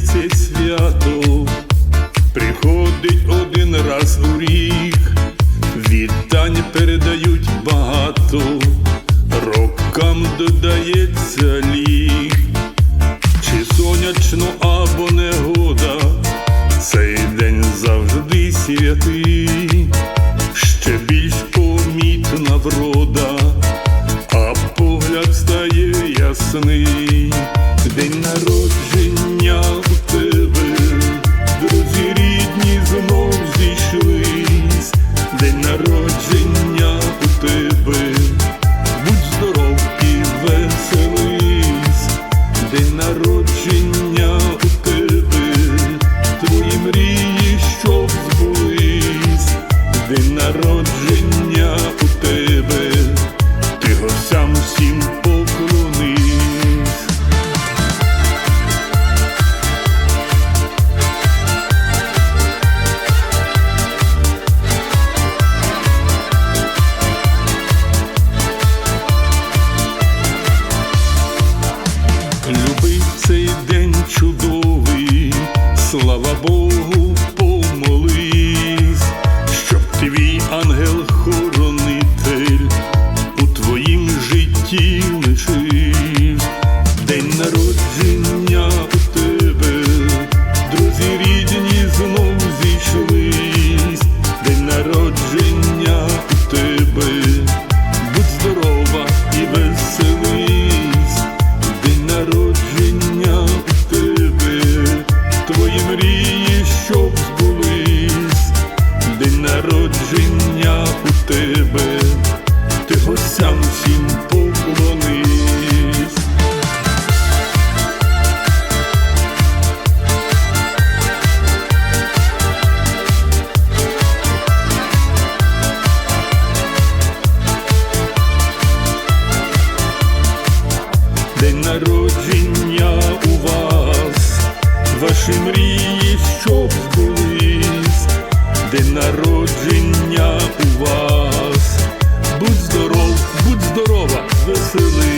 місяці свято приходить один раз у рік, вітань передають багато, рокам додається лік, чи сонячно або негода, цей день завжди святий. слава Богу. служіння у тебе, ти гостям всім поклонись. День народження у вас, вашим рідним Absolutely.